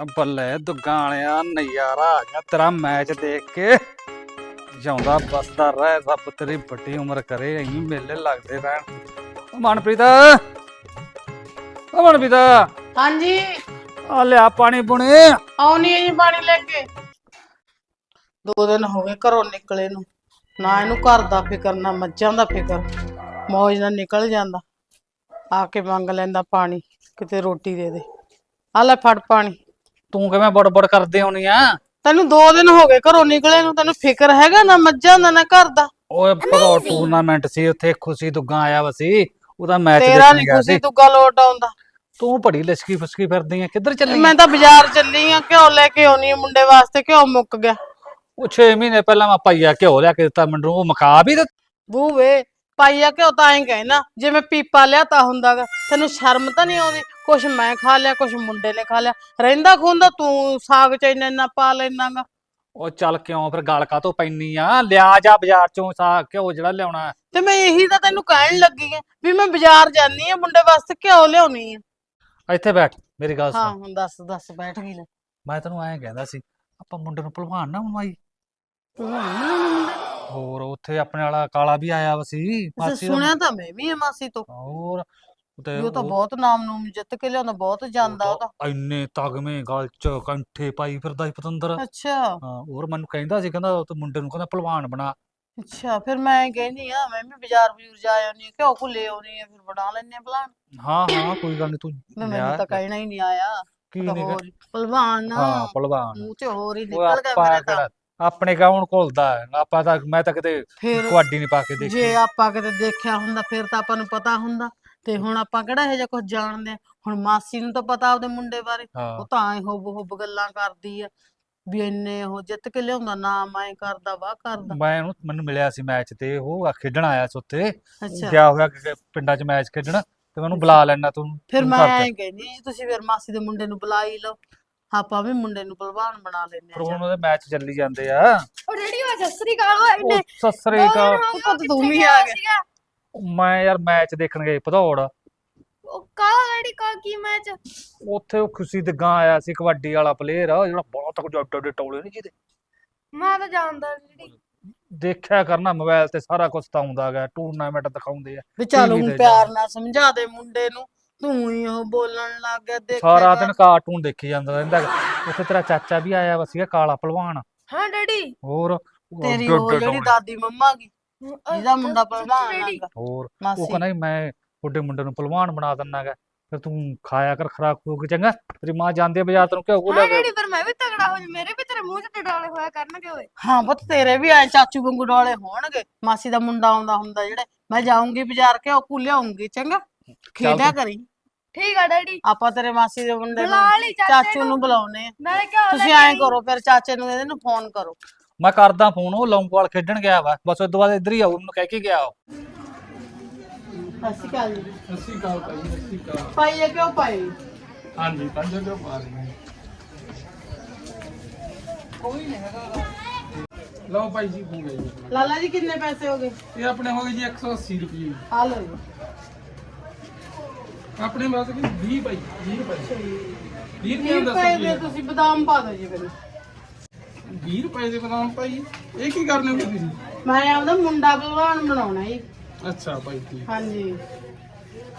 ਆ ਬੱਲੇ ਦੁੱਗਾਂ ਵਾਲਿਆ ਨਜ਼ਾਰਾ ਆ ਗਿਆ ਤੇਰਾ ਮੈਚ ਦੇਖ ਕੇ। ਜਾਉਂਦਾ ਬਸਦਾ ਰਹਿ ਰੱਬ ਤੇਰੀ ਵੱਡੀ ਉਮਰ ਕਰੇ ਐਂ ਮੇਲੇ ਲੱਗਦੇ ਰਹਿਣ। ਓ ਮਨਪ੍ਰੀਤ ਓ ਮਨਪ੍ਰੀਤ। ਹਾਂਜੀ। ਆ ਲਿਆ ਪਾਣੀ ਪੁਣੀ। ਆਉਣੀ ਹੈ ਜੀ ਪਾਣੀ ਲੈ ਕੇ। ਦੋ ਦਿਨ ਹੋ ਗਏ ਘਰੋਂ ਨਿਕਲੇ ਨੂੰ। ਨਾ ਇਹਨੂੰ ਘਰ ਦਾ ਫਿਕਰ ਨਾ ਮੱਝਾਂ ਦਾ ਫਿਕਰ। ਮੌਜ ਨਾਲ ਨਿਕਲ ਜਾਂਦਾ। ਆ ਕੇ ਮੰਗ ਲੈਂਦਾ ਪਾਣੀ ਕਿਤੇ ਰੋਟੀ ਦੇ ਦੇ। ਆ ਲੈ ਫੜ ਪਾਣੀ। ਤੂੰ ਕਿਵੇਂ ਬੜਬੜ ਕਰਦੇ ਹੋਣੀ ਆ? ਤੈਨੂੰ ਦੋ ਦਿਨ ਹੋ ਗਏ ਘਰੋਂ ਨਿਕਲੇ ਨੂੰ ਤੈਨੂੰ ਫਿਕਰ ਹੈਗਾ ਨਾ ਮੱਝਾਂ ਦਾ ਨਾ ਘਰ ਦਾ? ਓਏ ਪਰੋ ਟੂਰਨਾਮੈਂਟ ਸੀ ਉੱਥੇ ਖੁਸ਼ੀ ਦੁੱਗਾਂ ਆਇਆ ਵਾ ਸੀ ਉਹਦਾ ਮੈਚ ਤੇਰਾ ਦੇਖਣ ਨਹੀਂ ਗਿਆ ਖੁਸ਼ੀ ਸੀ। ਤੂੰ ਗੱਲ ਲੋਟ ਆਉਂਦਾ ਤੂੰ ਬੜੀ ਲਸਕੀ ਫਸਕੀ ਫਿਰਦੀ ਆ ਕਿੱਧਰ ਚੱਲੀ ਮੈਂ ਤਾਂ ਬਾਜ਼ਾਰ ਚੱਲੀ ਆ ਘਿਓ ਲੈ ਕੇ ਆਉਣੀ ਆ ਮੁੰਡੇ ਵਾਸਤੇ ਘਿਓ ਮੁੱਕ ਗਿਆ। ਉਹ 6 ਮਹੀਨੇ ਪਹਿਲਾਂ ਮੈਂ ਪਾਈਆ ਘਿਓ ਲਿਆ ਕੇ ਦਿੱਤਾ ਮੈਨੂੰ ਉਹ ਮਕਾ ਵੀ ਦਿੱਤਾ। ਬੂਵੇ ਪਾਈਆ ਘਿਓ ਤਾਂ ਐਂ ਕਹਿਣਾ ਜਿਵੇਂ ਪੀਪਾ ਲਿਆਤਾ ਹੁੰਦਾਗਾ ਤੈਨੂੰ ਸ਼ਰਮ ਤਾਂ ਨਹੀਂ ਆਉਂਦੀ? ਕੁਛ ਮੈਂ ਖਾ ਲਿਆ ਕੁਛ ਮੁੰਡੇ ਨੇ ਖਾ ਲਿਆ। ਰਹਿੰਦਾ ਖੁੰਦਾ ਤੂੰ ਸਾਗ ਚ ਇੰਨਾ ਇੰਨਾ ਪਾ ਲੈਣਾਗਾ ਉਹ ਚੱਲ ਕਿਉਂ ਫਿਰ ਗਲ ਕਾਤੋਂ ਪੈਣੀ ਆ? ਲਿਆ ਜਾ ਬਾਜ਼ਾਰ ਚੋਂ ਸਾ ਘਿਓ ਜਿਹੜਾ ਲਿਆਉਣਾ। ਹੈ। ਤੇ ਮੈਂ ਇਹੀ ਤਾਂ ਤੈਨੂੰ ਕਹਿਣ ਲੱਗੀ ਆ ਵੀ ਮੈਂ ਬਾਜ਼ਾਰ ਜਾਨੀ ਆ ਮੁੰਡੇ ਵਾਸਤੇ ਘਿਓ ਲਿਆਉਣੀ ਆ। ਇੱਥੇ ਬੈਠ ਮੇਰੀ ਗੱਲ ਹਾਂ ਸੁਣ। ਹੁਣ ਦੱਸ ਦੱਸ ਬੈਠ ਗਈ ਲੈ। ਮੈਂ ਤੈਨੂੰ ਐਂ ਕਹਿੰਦਾ ਸੀ ਆਪਾਂ ਮੁੰਡੇ ਨੂੰ ਭਲਵਾਨ ਨਾ ਬਣਵਾਈ ਹੋਰ ਉੱਥੇ ਆਪਣੇ ਵਾਲਾ ਕਾਲਾ ਵੀ ਆਇਆ ਵਾ ਸੀ ਅੱਛਾ, ਮਾਸੀ ਦਾ ਸੁਣਿਆ ਤਾਂ ਮੈਂ ਵੀ ਆ ਮਾਸੀ ਤੋਂ। ਹੋਰ ਤੇ ਵੀ ਉਹ ਤਾਂ ਬਹੁਤ ਨਾਮ ਨੂਮ ਜਿੱਤ ਕੇ ਲਿਆਉਂਦਾ ਬਹੁਤ ਜਾਂਦਾ ਉਹ ਤਾਂ। ਇੰਨੇ ਤਗਮੇ ਗਲ ਚ ਕੰਠੇ ਪਾਈ ਫਿਰਦਾ ਸੀ ਪਤੰਦਰ। ਅੱਛਾ। ਹਾਂ ਹੋਰ ਮੈਨੂੰ ਕਹਿੰਦਾ ਸੀ ਕਹਿੰਦਾ ਉਹ ਤੇ ਮੁੰਡੇ ਨੂੰ ਕਹਿੰਦਾ ਭਲਵਾਨ ਬਣਾ। ਅੱਛਾ ਫਿਰ ਮੈਂ ਕਹਿੰਦੀ ਆ ਮੈਂ ਵੀ ਬਾਜ਼ਾਰ ਬਜ਼ੂਰ ਜਾ ਆਉਣੀ ਆ ਘਿਓ ਕੋ ਲੈ ਆਉਣੀ ਆ ਫਿਰ ਬਣਾ ਲੈਣੇ ਆ ਭਲਾ ਹਾਂ ਹਾਂ ਕੋਈ ਗੱਲ ਨਹੀਂ ਤੂੰ ਮੈਂ ਮੈਨੂੰ ਤਾਂ ਕਹਿਣਾ ਹੀ ਨਹੀਂ ਆਇਆ। ਕੀ ਤਾਂ ਨਹੀਂ ਹੋਰ ਹੀ ਭਲਵਾਨ ਹਾਂ ਭਲਵਾਨ ਮੂੰਹ ਚ ਹੋਰ ਹੀ ਉਹ ਨਿਕਲ ਗਿਆ ਆਪਾਂ ਮੇਰੇ ਤਾਂ। ਕਿਹੜਾ ਆਪਣੇ ਗਾਉਣ ਘੁਲਦਾ ਹੈ। ਆਪਾਂ ਤਾਂ ਮੈਂ ਤਾਂ ਕਿਤੇ ਫਿਰ ਕੁਆਡੀ ਨਹੀਂ ਪਾ ਕੇ ਦੇਖੀ। ਜੇ ਆਪਾਂ ਕਿਤੇ ਦੇਖਿਆ ਹੁੰਦਾ ਫਿਰ ਤਾਂ ਆਪਾਂ ਨੂੰ ਪਤਾ ਹੁੰਦਾ। ਤੇ ਹੁਣ ਆਪਾਂ ਕਿਹੜਾ ਇਹੋ ਜਿਹਾ ਕੁਝ ਜਾਣਦੇ ਹੁਣ ਮਾਸੀ ਨੂੰ ਤਾਂ ਪਤਾ ਆਪਦੇ ਮੁੰਡੇ ਬਾਰੇ। ਹਾਂ। ਉਹ ਤਾਂ ਐ ਹੁੱਬ ਹੁੱਬ ਗੱਲਾਂ ਕਰਦੀ ਆ ਵੀ ਇੰਨੇ ਉਹ ਜਿੱਤ ਕੇ ਲਿਆਉਂਦਾ ਨਾਮ ਐ ਕਰਦਾ ਵਾਹ ਕਰਦਾ। ਮੈਂ ਉਹਨੂੰ ਮੈਨੂੰ ਮਿਲਿਆ ਸੀ ਮੈਚ ਤੇ ਉਹ ਆ ਖੇਡਣ ਆਇਆ ਸੀ ਉੱਥੇ। ਅੱਛਾ। ਗਿਆ ਹੋਇਆ ਕਿ- ਪਿੰਡਾਂ 'ਚ ਮੈਚ ਖੇਡਣ ਤੇ ਮੈਂ ਉਹਨੂੰ ਬੁਲਾ ਲੈਣਾ ਤੂੰ ਫਿਰ ਤੂੰ ਮੈਂ ਘਰ। ਐਂ ਕਹਿੰਦੀ ਜੀ ਤੁਸੀਂ ਫਿਰ ਮਾਸੀ ਦੇ ਮੁੰਡੇ ਨੂੰ ਬੁਲਾ ਹੀ ਲਓ। ਆਪਾਂ ਵੀ ਮੁੰਡੇ ਨੂੰ ਪਹਿਲਵਾਨ ਬਣਾ ਲੈਨੇ ਪਰ ਆ ਹੁਣ ਉਹਦੇ ਮੈਚ ਚੱਲੀ ਜਾਂਦੇ ਆ। ਉਹ ਡੈਡੀ ਵਾ ਸਸਰੀ ਕਾਲ ਵਾ ਇੰਨੇ ਉਹ ਸਸਰੇ ਕਾ ਪੁੱਤ ਤੂੰ ਵੀ ਆ ਗਿਆ। ਮੈਂ ਯਾਰ ਮੈਚ ਦੇਖਣ ਗਏ ਭਦੌੜ। ਉਹ ਕਾਲਾ ਡੈਡੀ ਕਾ ਕੀ ਮੈਚ ਉੱਥੇ ਉਹ ਖੁਸ਼ੀ ਦਿੱਗਾ ਆਇਆ ਸੀ ਕਬੱਡੀ ਵਾਲਾ ਪਲੇਅਰ ਜਿਹੜਾ ਬਹੁਤ ਕੁਝ ਅੱਡ ਅੱਡ ਟੌਲੇ ਨਹੀਂ ਜਿਹਦੇ। ਮੈਂ ਤਾਂ ਜਾਣਦਾ ਨੀ ਡੈਡੀ ਦੇਖਿਆ ਕਰਨਾ ਮੋਬਾਈਲ ਤੇ ਸਾਰਾ ਕੁਝ ਤਾਂ ਆਉਂਦਾ ਗਾ ਟੂਰਨਾਮੈਂਟ ਦਿਖਾਉਂਦੇ ਆ ਵੀ ਚੱਲ TV ਹੁਣ ਤੇ ਪਿਆਰ ਨਾਲ ਸਮਝਾ ਦੇ ਮੁੰਡੇ ਨੂੰ। ਤੂੰ ਹੀ ਉਹ ਬੋਲਣ ਲੱਗ ਗਿਆ ਦੇਖ ਸਾਰਾ ਦਿਨ ਕਾਰਟੂਨ ਦੇਖੀ ਜਾਂਦਾ ਰਹਿੰਦਾ। ਉੱਥੇ ਤੇਰਾ ਚਾਚਾ ਵੀ ਆਇਆ ਵਾ ਸੀਗਾ ਕਾਲਾ ਪਹਿਲਵਾਨ ਹਾਂ ਡੈਡੀ। ਹੋਰ? ਉਹ ਤੇਰੀ ਉਹ ਜਿਹੜੀ। ਦਾਦੀ ਮੰਮਾ ਕੀ ਜਿਹਦਾ ਮੁੰਡਾ ਪਹਿਲਵਾਨ? ਹੈਗਾ। ਹੋਰ? ਉਹ ਮਾਸੀ। ਕਹਿੰਦਾ ਮੈਂ ਤੁਹਾਡੇ ਮੁੰਡੇ ਨੂੰ ਪਹਿਲਵਾਨ ਬਣਾ ਦਿੰਨਾ ਗਾ ਫਿਰ ਤੂੰ ਖਾਇਆ ਕਰ ਖਰਾਕ ਖੂਕ ਚੰਗਾ? ਤੇਰੀ ਮਾਂ ਜਾਂਦੀ ਆ ਬਾਜ਼ਾਰ ਤੈਨੂੰ ਘਿਓ ਕੋ ਹਾਂ ਲੈ ਕੇ। ਡੈਡੀ ਫਿਰ ਮੈਂ ਵੀ ਤਗੜਾ ਹੋ ਜਾ ਮੇਰੇ ਵੀ ਤੇਰੇ ਮੂੰਹ 'ਚ ਡਡਾਲੇ ਹੋਇਆ ਕਰਨਗੇ ਓਏ। ਹਾਂ ਪੁੱਤ ਤੇਰੇ ਵੀ ਐ ਚਾਚੂ ਵਾਂਗੂ ਡੋਲੇ ਹੋਣਗੇ। ਮਾਸੀ ਦਾ ਮੁੰਡਾ ਆਉਂਦਾ ਹੁੰਦਾ ਜਿਹੜੇ ਮੈਂ ਜਾਊਂਗੀ ਬਾਜ਼ਾਰ ਕੇ ਉਹ ਲਿਆਉਂਗੀ ਚੰਗਾ? ਖੇਡਿਆ ਤੂੰ- ਕਰੀ। ਠੀਕ ਆ ਡੈਡੀ। ਆਪਾਂ ਤੇਰੇ ਮਾਸੀ ਦੇ ਮੁੰਡੇ ਨੂੰ ਬੁਲਾ ਲਈ ਚਾਚੇ ਚਾਚੂ ਨੂੰ। ਨੂੰ ਬੁਲਾਉਨੇ ਆ। ਨਾਲੇ ਕਿਉਂ ਤੁਸੀਂ ਐਂ ਕਰੋ ਫਿਰ ਚਾਚੇ ਨੂੰ ਇਹਦੇ ਨੂੰ ਫੋਨ ਕਰੋ। ਮੈਂ ਕਰਦਾ ਫੋਨ ਉਹ ਲੌਂਗੋਵਾਲ ਖੇਡਣ ਗਿਆ ਵਾ। ਬਸ ਉਸ ਤੋਂ ਬਾਅਦ ਇੱਧਰ ਹੀ ਆਊ ਉਹਨੂੰ ਕਹਿ ਕੇ ਗਿਆ ਉਹ। ਜੀ। ਭਾਈ ਕਿਉਂ ਪਾਈ ਹਾਂਜੀ ਪੰਜ ਪਾ ਲਓ ਭਾਈ ਜੀ ਹੋ ਜੀ। ਲਾਲਾ ਜੀ ਕਿੰਨੇ ਪੈਸੇ ਹੋ ਗਏ? ਇਹ ਆਪਣੇ ਹੋ ਗਏ ਜੀ 180 ਰੁਪਏ। ਆ ਲਓ ਜੀ। ਆਪਣੇ ਕਿ 20 ਭਾਈ 20 ਰੁਪਏ 20 ਵੀਹ ਰੁਪਏ ਰੁਪਏ ਦੇ ਤੁਸੀਂ ਬਦਾਮ ਪਾ ਦਿਓ ਜੀ ਮੈਨੂੰ। 20 ਰੁਪਏ ਦੇ ਬਦਾਮ ਭਾਈ ਇਹ ਕੀ ਕਰਨੇ ਹੋ ਤੁਸੀਂ? ਮੈਂ ਆਪਦਾ ਮੁੰਡਾ ਭਲਵਾਨ ਬਣਾਉਣਾ ਜੀ। ਅੱਛਾ ਭਾਈ ਠੀਕ। ਹਾਂਜੀ।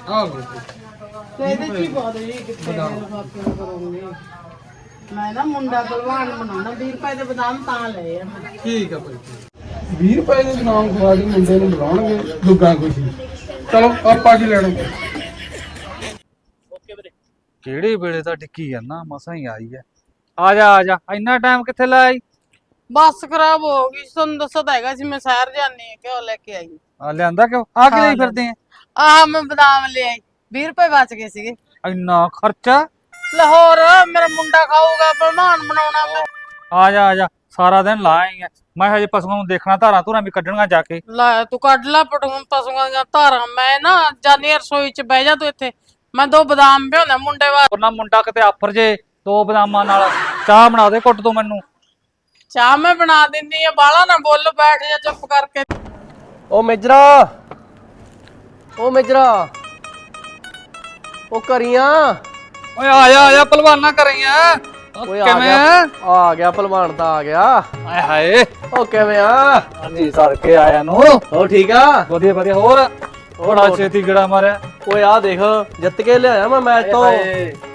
ਆ ਲਓ ਜੀ। ਤੇ ਇਹਦੇ ਚ ਹੀ ਪਾ ਦਿਓ ਜੀ ਕਿੱਥੇ ਬਦਾਮ। ਲਿਫਾਫੇ ਕਰੋਗੇ ਮੈਂ ਨਾ ਮੁੰਡਾ ਭਲਵਾਨ ਬਣਾਉਣਾ 20 ਰੁਪਏ ਦੇ ਬਦਾਮ ਤਾਂ ਲਏ ਆ ਮੈਂ। ਠੀਕ ਆ ਭਾਈ 20 ਰੁਪਏ ਦੇ ਬਦਾਮ ਖਵਾ ਕੇ ਮੁੰਡੇ ਨੂੰ ਬੁਲਾਉਣਗੇ ਦੁੱਗਾ ਖੁਸ਼ੀ। ਚਲੋ ਆਪਾਂ ਕੀ ਲੈਣਾ? ਕਿਹੜੇ ਵੇਲੇ ਤਾਂ ਡਿੱਕੀ ਜਾਂਦਾ ਮਸਾਂ ਹੀ ਆਈ ਐ ਆ ਜਾ ਆ ਜਾ ਇੰਨਾ ਟਾਈਮ ਕਿੱਥੇ ਲਾਈ ਬੱਸ ਖਰਾਬ ਹੋ ਗਈ ਤੁਹਾਨੂੰ ਦੱਸੋ ਤਾਂ ਹੈਗਾ ਸੀ ਮੈਂ ਸ਼ਹਿਰ ਜਾਣੀ ਹੈ ਕਿਉਂ ਲੈ ਕੇ ਆਈ। ਆ ਲਿਆਂਦਾ ਕਿਉਂ ਆ ਕੇ ਲਈ ਫਿਰਦੇ ਆ? ਆਹ ਮੈਂ ਬਦਾਮ ਲੈ ਆਈ 20 ਰੁਪਏ ਬਚ ਗਏ ਸੀਗੇ। ਇੰਨਾ ਖਰਚਾ? ਲਾਹੌਰ ਮੇਰਾ ਮੁੰਡਾ ਖਾਊਗਾ ਭਲਵਾਨ ਬਣਾਉਣਾ ਮੈਂ। ਆ ਜਾ ਆ ਜਾ ਸਾਰਾ ਦਿਨ ਐ ਮੈਂ ਹਜੇ ਪਸ਼ੂਆਂ ਨੂੰ ਦੇਖਣਾ ਧਾਰਾਂ ਧੂਰਾਂ ਵੀ ਕੱਢਣੀਆਂ ਜਾ ਕੇ। ਲੈ ਤੂੰ ਕੱਢ ਲੈ ਪਟੂਨ ਪਸ਼ੂਆਂ ਦੀਆਂ ਧਾਰਾਂ ਮੈਂ ਨਾ ਜਾਨੀ ਰਸੋਈ ਚ ਬਹਿ ਜਾ ਤੂੰ ਇੱਥੇ। ਮੈਂ ਦੋ ਬਦਾਮ ਭਿਉਂਦਾ ਮੁੰਡੇ ਵਾਸਤੇ। ਉਹਨਾਂ ਮੁੰਡਾ ਕਿਤੇ ਆਫਰ ਜੇ ਦੋ ਬਦਾਮਾਂ ਨਾਲ। ਚਾਹ ਬਣਾ ਦੇ ਘੁੱਟ ਦੋ ਮੈਨੂੰ। ਚਾਹ ਮੈਂ ਬਣਾ ਦਿੰਦੀ ਆ ਬਾਲਾ ਨਾ ਬੋਲ ਬੈਠ ਜਾ ਚੁੱਪ ਕਰਕੇ। ਓ ਮੇਜਰਾ ਓ ਮੇਜਰਾ। ਓ ਕਰੀਆਂ। ਓਏ ਆ ਜਾ ਆ ਜਾ ਪਹਿਲਵਾਨਾ ਕਰੀਆਂ। ਓਏ ਆ ਕਿਵੇਂ ਗਿਆ ਆ? ਆ ਗਿਆ ਭਲਵਾਨ ਤਾਂ ਆ ਗਿਆ। ਆਏ ਹਾਏ। ਓ ਕਿਵੇਂ ਆ? ਹਾਂਜੀ ਸਰ ਕੇ ਆਇਆ ਨੂੰ। ਹੋ ਠੀਕ ਆ? ਵਧੀਆ ਵਧੀਆ ਹੋਰ? ਬੜਾ ਛੇਤੀ ਗੜਾ ਮਾਰਿਆ। ਓਏ ਆ ਦੇਖ ਜਿੱਤ ਕੇ ਲਿਆਇਆ ਮੈਂ ਮੈਚ ਤੋਂ।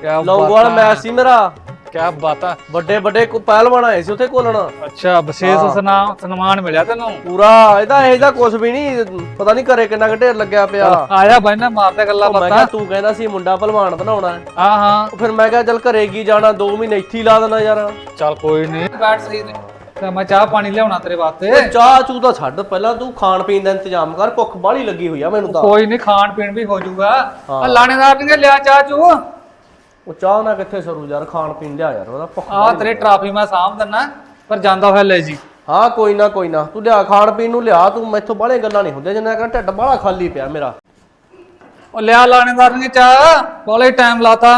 ਕਿਆ ਲੌਂਗੋਵਾਲ ਬਾਤਾਂ। ਮੈਚ ਸੀ ਮੇਰਾ। ਕਿਆ ਬਾਤਾਂ। ਵੱਡੇ ਵੱਡੇ ਕੋ ਪਹਿਲਵਾਨ ਆਏ ਸੀ ਉੱਥੇ ਕੋਲਣ ਅੱਛਾ ਵਿਸ਼ੇਸ਼ ਸਨਾਮ ਸਨਮਾਨ ਮਿਲਿਆ ਤੈਨੂੰ? ਪੂਰਾ ਇਹਦਾ ਇਹਦਾ ਕੁਝ ਵੀ ਨਹੀਂ ਪਤਾ ਨਹੀਂ ਘਰੇ ਕਿੰਨਾ ਕੁ ਢੇਰ ਲੱਗਿਆ ਪਿਆ। ਆਇਆ ਬਾਈ ਨਾ ਮਾਰਦੇ ਗੱਲਾਂ ਉਹ ਮੈਂ ਕਿਹਾ ਬਾਤਾਂ ਤੂੰ ਕਹਿੰਦਾ ਸੀ ਮੁੰਡਾ ਭਲਵਾਨ ਬਣਾਉਣਾ। ਹੈ। ਹਾਂ। ਫਿਰ ਮੈਂ ਕਿਹਾ ਚੱਲ ਘਰੇ ਕੀ ਜਾਣਾ 2 ਮਹੀਨੇ ਇੱਥੇ ਹੀ ਲਾ ਦੇਣਾ ਯਾਰ। ਚੱਲ ਕੋਈ ਨਹੀਂ। ਬੈਠ ਸਹੀ ਨੇ। ਤੇ ਮੈਂ ਚਾਹ ਪਾਣੀ ਲਿਆਉਣਾ ਤੇਰੇ ਵਾਸਤੇ। ਚਾਹ ਚੂ ਤਾਂ ਛੱਡ ਪਹਿਲਾਂ ਤੂੰ ਖਾਣ ਪੀਣ ਦਾ ਇੰਤਜ਼ਾਮ ਕਰ ਭੁੱਖ ਬਾਹਲੀ ਲੱਗੀ ਹੋਈ ਆ ਮੈਨੂੰ ਤਾਂ। ਕੋਈ ਨਹੀਂ ਖਾਣ ਪੀਣ ਵੀ ਹੋ ਜਾਊਗਾ। ਆ ਲਾਣੇਦਾਰ ਨੇ ਲਿਆ ਚਾਹ ਚੂ ਉਹ ਚਾਹ ਨਾ ਕਿੱਥੇ ਸਰੂ ਯਾਰ ਖਾਣ ਪੀਣ ਲਿਆ ਯਾਰ ਉਹਦਾ ਭੁੱਖ ਆ ਤੇਰੇ ਟਰਾਫੀ ਮੈਂ ਸਾਂਭ ਦਿੰਨਾ ਪਰ ਜਾਂਦਾ ਹੋਇਆ ਲੈ ਜੀ। ਹਾਂ ਕੋਈ ਨਾ ਕੋਈ ਨਾ। ਤੂੰ ਲਿਆ ਖਾਣ ਪੀਣ ਨੂੰ ਲਿਆ ਤੂੰ ਮੈਥੋਂ ਬਾਹਲੇ ਗੱਲਾਂ ਨਹੀਂ ਹੁੰਦੀਆਂ ਜਿੰਨਾ ਕਰ ਢਿੱਡ ਬਾਹਲਾ ਖਾਲੀ ਪਿਆ ਮੇਰਾ। ਉਹ ਲਿਆ ਲਾਣੇਦਾਰ ਨੇ ਚਾਹ ਬੋਲੇ ਟਾਈਮ ਲਾਤਾ।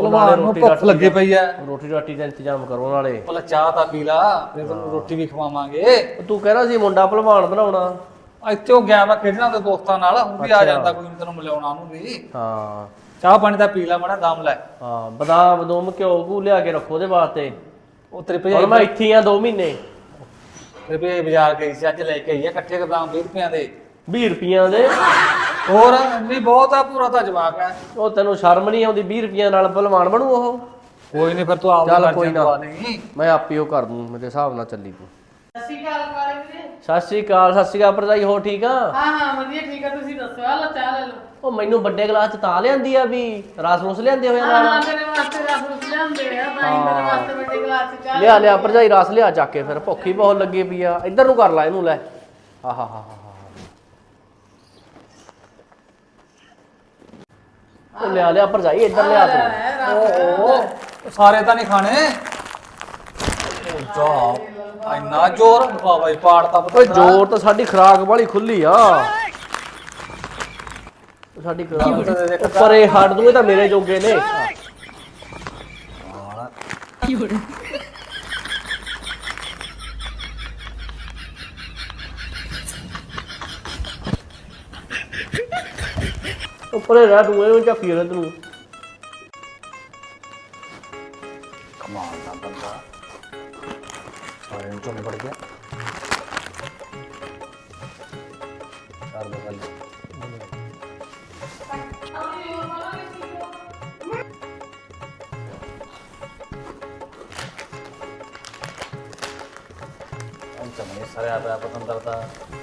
ਭਲਵਾਨ ਨੂੰ ਭੁੱਖ ਲੱਗੀ ਪਈ ਐ ਰੋਟੀ ਰਾਟੀ ਦਾ ਇੰਤਜ਼ਾਮ ਕਰੋ ਨਾਲੇ। ਭਲਾ ਚਾਹ ਤਾਂ ਪੀ ਲਾ ਫਿਰ ਤੈਨੂੰ ਰੋਟੀ ਵੀ ਖਵਾਵਾਂਗੇ। ਤੂੰ ਕਹਿਣਾ ਸੀ ਮੁੰਡਾ ਭਲਵਾਨ ਬਣਾਉਣਾ। ਇੱਥੇ ਉਹ ਗਿਆ ਵਾ ਖੇਡਣਾ ਤੇ ਦੋਸਤਾਂ ਨਾਲ ਉਹ ਵੀ ਆ ਜਾਂਦਾ ਕੋਈ ਨੀ ਤੈਨੂੰ ਮਿਲਾਉਣਾ ਉਹਨੂੰ ਵੀ। ਹਾਂ। ਚਾਹ ਪਾਣੀ ਤਾਂ ਪੀ ਲੈ ਮਾੜਾ ਦਮ ਲੈ। ਹਾਂ ਬਦਾਮ ਬਦੂਮ ਘਿਓ ਘੂ ਲਿਆ ਕੇ ਰੱਖੋ ਉਹਦੇ ਵਾਸਤੇ। ਉਹ ਤੇਰੇ ਭਜਾਈ ਮੈਂ ਇੱਥੇ ਆ 2 ਮਹੀਨੇ। ਤੇਰੇ ਭਜਾਈ ਬਾਜ਼ਾਰ ਗਈ ਸੀ ਅੱਜ ਲੈ ਕੇ ਆਈ ਆ ਇਕੱਠੇ ਕਦਾਂ 20 ਰੁਪਈਆਂ ਦੇ। 20 ਰੁਪਈਆਂ ਦੇ। ਹੋਰ ਨਹੀਂ ਬਹੁਤ ਆ ਪੂਰਾ ਤਾਂ ਜਵਾਬ ਹੈ ਉਹ ਤੈਨੂੰ ਸ਼ਰਮ ਨਹੀਂ ਆਉਂਦੀ 20 ਰੁਪਈਆਂ ਨਾਲ ਭਲਵਾਨ ਬਣੂ ਉਹ? ਕੋਈ ਨਹੀਂ ਫਿਰ ਤੂੰ ਆਪ ਚੱਲ ਕੋਈ ਨਾ। ਨਹੀਂ ਮੈਂ ਆਪੇ ਉਹ ਕਰ ਦੂੰ ਮੇਰੇ ਹਿਸਾਬ ਨਾਲ ਚੱਲੀ ਤੂੰ। ਸਤਿ ਸ਼੍ਰੀ ਅਕਾਲ ਸਤਿ ਸ਼੍ਰੀ ਅਕਾਲ ਭਰਜਾਈ ਹੋ ਠੀਕ ਆ? ਹਾਂ ਹਾਂ ਵਧੀਆ ਠੀਕ ਆ ਤੁਸੀਂ ਦੱਸੋ? ਆ ਲੋ ਚਾਹ ਲੈ ਲਓ। ਉਹ ਮੈਨੂੰ ਵੱਡੇ ਗਲਾਸ ਚ ਤਾਂ ਲਿਆਂਦੀ ਆ ਵੀ ਰਸ ਰੁਸ ਲਿਆਂਦੇ ਹੋਏ ਹਾਂ ਨਾਲ? ਹਾਂ ਤੇਰੇ ਵਾਸਤੇ ਰਸ ਰੁਸ ਲਿਆਂਦੇ ਆ ਤਾਂ ਹੀ। ਤੇਰੇ ਵਾਸਤੇ ਵੱਡੇ ਗਲਾਸ ਚ ਚਾਹ ਲਿਆ ਲਿਆ ਭਰਜਾਈ ਰਸ ਲਿਆ ਚੱਕ ਕੇ ਫਿਰ। ਭੁੱਖੀ ਬਹੁਤ ਲੱਗੀ ਪਈ ਆ। ਇੱਧਰ ਨੂੰ ਕਰ ਲੈ ਇਹਨੂੰ ਲੈ। ਆਹਾ ਹਾ ਹਾ। ਉਹ ਲਿਆ ਲਿਆ ਭਰਜਾਈ ਇੱਧਰ ਲਿਆ ਤੂੰ। ਉਹ ਸਾਰੇ ਤਾਂ ਨਹੀਂ ਖਾਣੇ? ਉਹ ਜਾ ਇੰਨਾ ਜ਼ੋਰ ਬਾਬਾ ਹੀ ਪਾੜ ਤਾਂ ਓਏ ਜ਼ੋਰ ਤਾਂ ਸਾਡੀ ਖਰਾਕ ਵਾਲੀ ਖੁੱਲੀ ਆ। ਸਾਡੀ ਖਰਾਕ ਪਰੇ ਹੱਡ ਦੂਏ ਤਾਂ ਮੇਰੇ ਜੋਗੇ ਨੇ। ਉੱਪਰੇ ਰਹਿ ਦੂਏ ਨੂੰ ਝੱਕੀ ਰਹਿ ਤੈਨੂੰ ਕਮਾਲ ਦਾ ਬੰਦਾ ਸਾਰੇ ਨੂੰ ਚੋਣੇ ਪੜ ਗਿਆ ਕਰ ਦੋ ਗੱਲ ਅੰਤ ਮੇ ਸਾਰੇ ਆਪੇ ਪਤੰਦਰ ਦਾ ਉਹ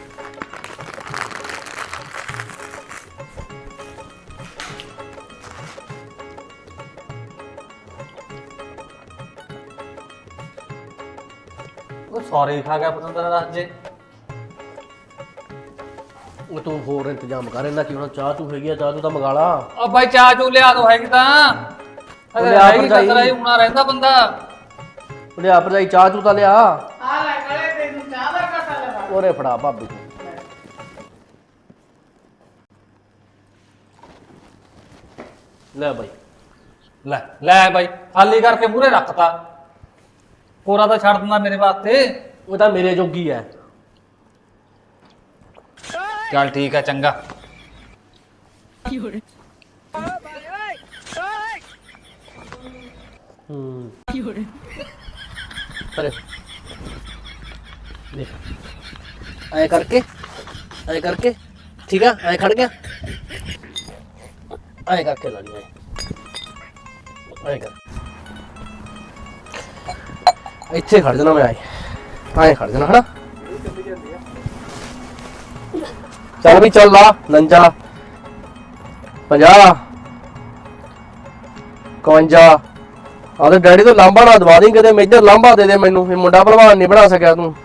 ਸਾਰੇ ਹੀ ਖਾ ਗਿਆ ਪਤੰਦਰ ਦਾ ਅੱਜ। ਉਹ ਤੂੰ ਹੋਰ ਇੰਤਜ਼ਾਮ ਕਰ ਇਹਨਾਂ ਕੀ ਹੁਣ? ਚਾਹ ਤੂੰ ਹੈਗੀ ਆ ਚਾਹ ਤੂੰ ਤਾਂ ਮੰਗਾ ਲਾ। ਆ ਬਾਈ ਚਾਹ ਚੂ ਲਿਆ ਦੋ ਹੈਗੀ ਤਾਂ। ਅਰੇ ਲਿਆ ਹੈਗੀ ਭਰਜਾਈ। ਕਸਰਾ ਹੀ ਹੁਣਾ ਰਹਿੰਦਾ ਬੰਦਾ। ਉਹ ਲਿਆ ਭਰਜਾਈ ਚਾਹ ਤੂੰ ਤਾਂ ਲਿਆ। ਆ ਲੈ ਕਲੇ ਤੈਨੂੰ ਚਾਹ ਦਾ ਘਟਾ ਲਗਾ ਉਹਰੇ ਫੜਾ ਭਾਬੀ ਤੂੰ ਲੈ ਬਾਈ। ਲੈ ਲੈ ਬਾਈ ਖਾਲੀ ਕਰਕੇ ਮੂਰੇ ਰੱਖਤਾ। ਕੋਰਾ ਤਾਂ ਛੱਡ ਦਿੰਦਾ ਮੇਰੇ ਵਾਸਤੇ। ਉਹ ਤਾਂ ਮੇਰੇ ਜੋਗੀ ਐ। ਚੱਲ ਠੀਕ ਆ ਚੰਗਾ। ਹੂੰ। ਅਰੇ। ਦੇਖ। ਐ ਕਰਕੇ ਐ ਕਰਕੇ। ਠੀਕ ਆ ਐ ਖੜ ਗਿਆ। ਐ ਕਰਕੇ ਲਾ ਲਈ ਐ ਕਰ। ਇੱਥੇ ਖੜ ਜਾਣਾ ਮੈਂ ਆਏ ਐ ਖੜ ਜਾਣਾ, ਹਨਾ? ਚੱਲ ਵੀ ਚੱਲ ਲਾ ਨੰਜਾ 50 51 ਆਦੇ ਡੈਡੀ ਤੋਂ ਲਾਂਬਾ ਨਾ ਦਵਾ ਦੀ ਕਦੇ ਮੇਜਰ ਲਾਂਬਾ ਦੇ ਦੇ ਮੈਨੂੰ, ਇਹ ਮੁੰਡਾ ਭਲਵਾਨ ਨਹੀਂ ਬਣਾ ਸਕਿਆ ਤੂੰ।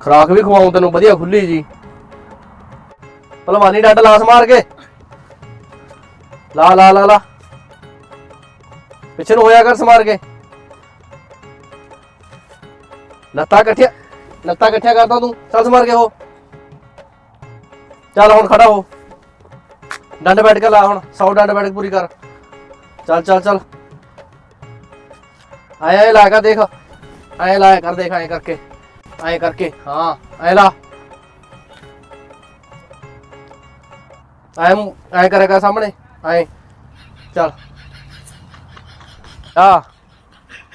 ਖਰਾਕ ਵੀ ਖਵਾਉਂ ਤੈਨੂੰ, ਵਧੀਆ ਖੁੱਲੀ ਜੀ। ਭਲਵਾਨੀ ਡੱਡ ਲਾਸ ਮਾਰ ਕੇ। ਲਾ ਲਾ ਲਾ ਲਾ। ਪਿੱਛੇ ਨੂੰ ਹੋਇਆ ਕਰ ਸਮਾਰ ਕੇ। ਲੱਤਾਂ ਇਕੱਠੀਆਂ ਲੱਤਾਂ ਇਕੱਠੀਆਂ ਕਰਦਾ ਤੂੰ ਚੱਲ ਸਮਾਰ ਕੇ ਹੋ ਚੱਲ ਹੁਣ ਖੜਾ ਹੋ। ਡੰਡ ਬੈਠ ਕੇ ਲਾ ਹੁਣ 100 ਡੰਡ ਬੈਠ ਕੇ ਪੂਰੀ ਕਰ। ਚੱਲ ਚੱਲ ਚੱਲ। ਆਏ ਆਏ ਲਾ ਕੇ ਦੇਖ। ਆਏ ਲਾ ਕਰ ਦੇਖ ਆਏ ਕਰਕੇ। ਆਏ ਕਰਕੇ, ਹਾਂ ਆਏ ਲਾ। ਆਏ ਆਏ ਕਰੇਗਾ ਸਾਹਮਣੇ, ਆਏ। ਚੱਲ। ਆ।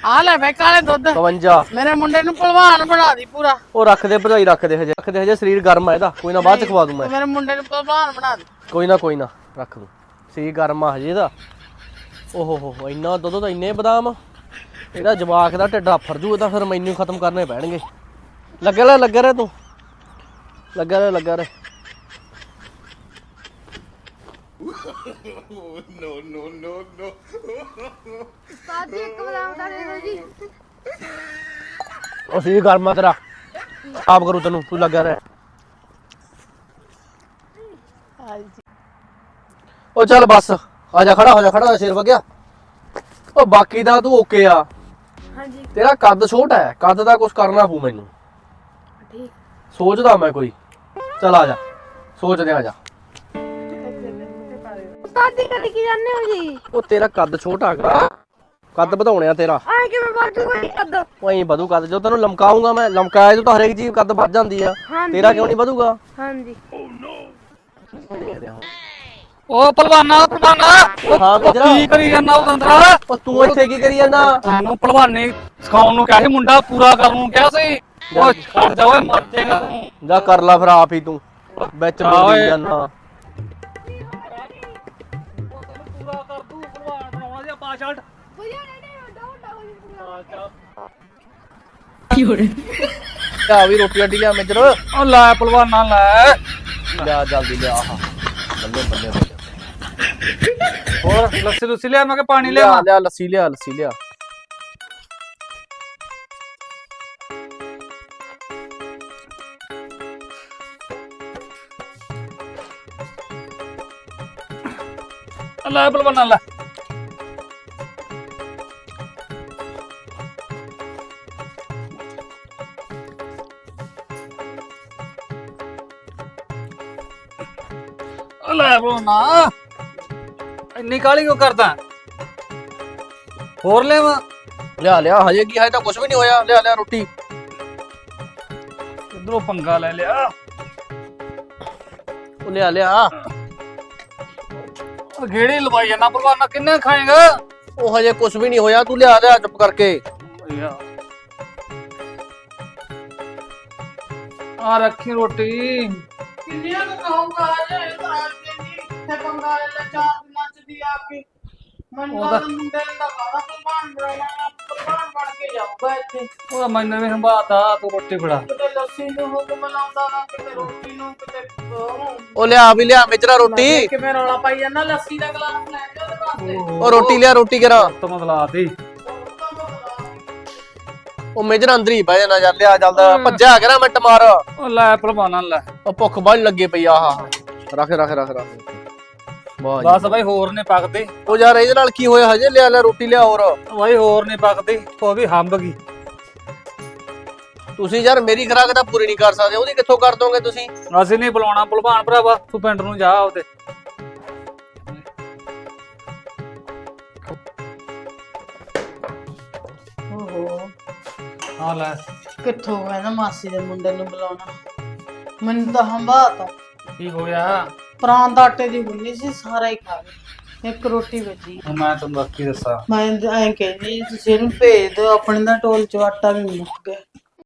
ਆ ਲੈ ਬਈ ਕਾਲੇ ਦੁੱਧ। 52 ਮੇਰੇ ਮੁੰਡੇ ਨੂੰ ਭਲਵਾਨ ਬਣਾ ਦੀ ਪੂਰਾ। ਉਹ ਰੱਖ ਦੇ ਭਜਾਈ ਰੱਖ ਦੇ ਹਜੇ ਰੱਖ ਦੇ ਹਜੇ ਸਰੀਰ ਗਰਮ ਆ ਇਹਦਾ। ਕੋਈ ਨਾ ਬਾਅਦ ਚ ਖਵਾ ਦੂੰ ਮੈਂ। ਮੇਰੇ ਮੁੰਡੇ ਨੂੰ ਭਲਵਾਨ ਬਣਾ ਦੇ। ਕੋਈ ਨਾ ਕੋਈ ਨਾ ਰੱਖ ਦੂੰ। ਸਰੀਰ ਗਰਮ ਆ ਹਜੇ ਦਾ ਓਹੋ ਹੋ ਇੰਨਾ ਦੁੱਧ ਤਾਂ ਇੰਨੇ ਬਦਾਮ ਇਹਦਾ ਜਵਾਕ ਦਾ ਢਿੱਡ ਆਫਰ ਜੂ ਇਹਦਾ ਫਿਰ ਮੈਨੂੰ ਖਤਮ ਕਰਨੇ ਪੈਣਗੇ। ਲੱਗਿਆ ਰਹਿ ਲੱਗਿਆ ਰਹਿ ਤੂੰ। ਲੱਗਿਆ ਰਹਿ ਲੱਗਿਆ ਰਹਿ। ਉਸਤਾਦ ਜੀ ਇੱਕ ਬਦਾਮ ਤਾਂ ਦੇ ਦਿਓ ਜੀ। ਗਰਮ ਆ ਤੇਰਾ। ਆਪ ਕਰੂ ਤੈਨੂੰ ਤੂੰ ਲੱਗਿਆ ਰਹਿ। ਉਹ ਚੱਲ ਬਸ ਆ ਜਾ ਖੜਾ ਹੋ ਜਾ ਖੜਾ ਹੋ ਜਾ ਸਿਰ ਵਗਿਆ। ਉਹ ਬਾਕੀ ਦਾ ਤੂੰ ਓਕੇ ਆ। ਹਾਂਜੀ। ਤੇਰਾ ਕੱਦ ਛੋਟਾ ਹੈ ਕੱਦ ਦਾ ਕੁਝ ਕਰਨਾ ਪਊ ਮੈਨੂੰ। ਠੀਕ। ਸੋਚਦਾ ਮੈਂ ਕੋਈ। ਚੱਲ ਆ ਜਾ ਸੋਚਦੇ ਆ ਜਾ। ਜੀ ਕਦੇ ਕੀ ਜਾਂਦੇ ਹੋ ਜੀ? ਉਹ ਤੇਰਾ ਕੱਦ ਛੋਟਾ ਹੈਗਾ ਕੱਦ ਵਧਾਉਣੇ ਆ ਤੇਰਾ। ਆਏ ਕਿਵੇਂ ਬਾਜੂਗਾ ਜੀ ਕੱਦ? ਉਹੀ ਵਧੂ ਕੱਦ ਜੋ ਤੈਨੂੰ ਲਮਕਾਉਂਗਾ ਮੈਂ ਲਮਕਾਇਆ ਜੋ ਤਾਂ ਹਰੇਕ ਚੀਜ਼ ਕੱਦ ਵੱਧ ਜਾਂਦੀ ਆ। ਹਾਂਜੀ। ਤੇਰਾ ਕਿਉਂ ਨਹੀਂ ਵਧੂਗਾ? ਹਾਂਜੀ। ਉਹ ਪਹਿਲਵਾਨਾ ਪਹਿਲਵਾਨਾ। ਹਾਂ ਉਹ ਮਿੱਤਰਾ ਕੀ ਕਰੀ ਜਾਂਦਾ ਉਹ ਦੰਦਰਾ? ਉਹ ਤੂੰ ਇੱਥੇ ਕੀ ਕਰੀ ਜਾਂਦਾ? ਤੁਹਾਨੂੰ ਪਹਿਲਵਾਨੀ ਸਿਖਾਉਣ ਨੂੰ ਕਿਹਾ ਸੀ ਮੁੰਡਾ ਪੂਰਾ ਕਰਨ ਨੂੰ ਕਿਹਾ ਸੀ। ਉਹ ਛੱਡ ਜਾ ਓਏ ਮਰ ਜਾਏਗਾ ਤੂੰ। ਜਾ ਕਰ ਲਾ ਫਿਰ ਆਪ ਹੀ ਤੂੰ। ਵਿੱਚ ਬੋਲੀ ਓਏ। ਜਾਂਦਾ। ਜੀ ਆ ਵੀ ਰੋਟੀ ਅੱਡੀ ਲਿਆ ਉਹ ਲੈ ਪਹਿਲਵਾਨਾ ਲੈ। ਲਿਆ ਜਲਦੀ ਲਿਆ ਆਹ। ਬੱਲੇ ਬੱਲੇ ਬੱਲੇ। ਹੋਰ ਲੱਸੀ ਲੁੱਸੀ ਲਿਆ? ਮੈਂ ਕਿ ਪਾਣੀ ਲਿਆ ਲਿਆ ਲਿਆ ਲੱਸੀ ਲਿਆ ਲੱਸੀ ਲਿਆ। ਲੈ ਪਹਿਲਵਾਨਾ ਲੈ। ਉਹ ਲੈ ਪਹਿਲਵਾਨਾ ਇੰਨੀ ਕਾਲੀ ਕਿਉਂ ਕਰਦਾ? ਹੋਰ ਲੈਵਾ ਲਿਆ ਲਿਆ ਹਜੇ ਕੀ ਹਜੇ ਤਾਂ ਕੁਝ ਵੀ ਨਹੀਂ ਹੋਇਆ। ਲਿਆ ਲਿਆ ਰੋਟੀ। ਇਧਰੋਂ ਪੰਗਾ ਲੈ ਲਿਆ। ਉਹ ਲਿਆ ਲਿਆ। ਉਹ ਗੇੜੀ ਲਵਾਈ ਜਾਣਾ ਪਹਿਲਵਾਨਾ ਕਿੰਨੇ ਖਾਏਗਾ? ਉਹ ਹਜੇ ਕੁਝ ਵੀ ਨਹੀਂ ਹੋਇਆ ਤੂੰ ਲਿਆ ਲਿਆ ਚੁੱਪ ਕਰਕੇ। ਆ ਰੱਖੀ ਰੋਟੀ। ਕਿੰਨੀਆਂ ਕੁ ਕਹੂੰਗਾ ਜੇ ਰਾਜ ਦੇ ਨਹੀਂ ਤੇ ਪੰਗਾ ਲੈ ਲੈ ਚਾਰ ਦਿਨਾਂ ਚ ਦੀ ਆ ਕੇ ਮੈਨੂੰ ਉਹਦਾ- ਤਾਂ ਮੁੰਡੇ ਦਾ ਬਾਰਾ ਭਲਵਾਨ ਬਣਾਉਣਾ ਭਲਵਾਨ ਬਣ ਕੇ ਜਾਊਗਾ ਇੱਥੇ ਉਹ ਮੈਨੂੰ ਵੀ ਹੰਬਾਤਾ ਤੂੰ ਰੋਟੀ ਫੜਾ। ਕਿਤੇ ਲੱਸੀ ਨੂੰ ਹੁਕਮ ਲਾਉਂਦਾ ਵਾ ਕਿਤੇ ਰੋਟੀ ਨੂੰ ਕਿਤੇ ਉਹਨੂੰ ਉਹ ਲਿਆ ਵੀ ਲਿਆ ਮਿੱਤਰਾ ਰੋਟੀ। ਕਿਵੇਂ ਰੌਲਾ ਪਾਈ ਜਾਂਦਾ ਲੱਸੀ ਦਾ ਗਲਾਸ ਲੈ ਕੇ ਉਹਦੇ ਵਾਸਤੇ ਉਹ ਰੋਟੀ ਲਿਆ ਰੋਟੀ ਕਰਾ। ਤੂੰ ਮਤਲਾਤੀ ਉਹ ਮੇਜਰ ਅੰਦਰ ਹੀ ਬਹਿ ਜਾਣਾ ਯਾਰ ਲਿਆ ਜਲਦਾ ਭੱਜਿਆ ਕਰਾ ਮਿੰਟ ਮਾਰ। ਉਹ ਲੈ ਪਹਿਲਵਾਨਾਂ ਲੈ। ਉਹ ਭੁੱਖ ਬੜੀ ਲੱਗੇ ਪਈ ਆਹ। ਰੱਖ ਰੱਖ ਰੱਖ ਰੱਖ। ਵਾਹ ਜੀ ਬਸ ਬਾਈ ਹੋਰ ਨਹੀਂ ਪੱਕਦੀ। ਉਹ ਯਾਰ ਇਹਦੇ ਨਾਲ ਕੀ ਹੋਇਆ? ਹਜੇ ਲਿਆ ਲਿਆ ਰੋਟੀ ਲਿਆ ਹੋਰ। ਬਾਈ ਹੋਰ ਨਹੀਂ ਪੱਕਦੀ। ਉਹ ਵੀ ਹੰਬ ਗਈ। ਤੁਸੀਂ ਯਾਰ ਮੇਰੀ ਖਰਾਕ ਤਾਂ ਪੂਰੀ ਨਹੀਂ ਕਰ ਸਕਦੇ। ਉਹਦੀ ਕਿੱਥੋਂ ਕਰ ਦੋਗੇ ਤੁਸੀਂ? ਅਸੀਂ ਨਹੀਂ ਬੁਲਾਉਣਾ। ਭਲਵਾਨ ਭਰਾਵਾ ਤੂੰ ਪਿੰਡ ਨੂੰ ਜਾ ਉਹਦੇ ਓਹੋ। ਹਾਂ ਲੈ। ਕਿੱਥੋਂ ਕਹਿੰਦਾ ਮਾਸੀ ਦੇ ਮੁੰਡੇ ਨੂੰ ਬੁਲਾਉਣਾ। ਮੈਨੂੰ ਤਾਂ ਹੰਬਾਤਾ ਕੀ ਹੋਇਆ? ਪ੍ਰਾਂਤ ਦਾ ਆਟੇ ਦੀ ਗੁੰਨੀ ਸੀ ਸਾਰਾ ਹੀ ਖਾ ਗਿਆ ਇੱਕ ਰੋਟੀ ਬਚੀ। ਹੁਣ ਮੈਂ ਤੁਹਾਨੂੰ ਦੱਸ ਕੀ ਦੱਸਾਂ। ਮੈਂ ਐਂ ਕਹਿੰਦੀ ਤੁਸੀਂ ਇਹਨੂੰ ਭੇਜ ਦਿਓ ਆਪਣੇ ਦਾ ਟੋਲ ਚ ਆਟਾ ਵੀ ਮੁੱਕ ਗਿਆ।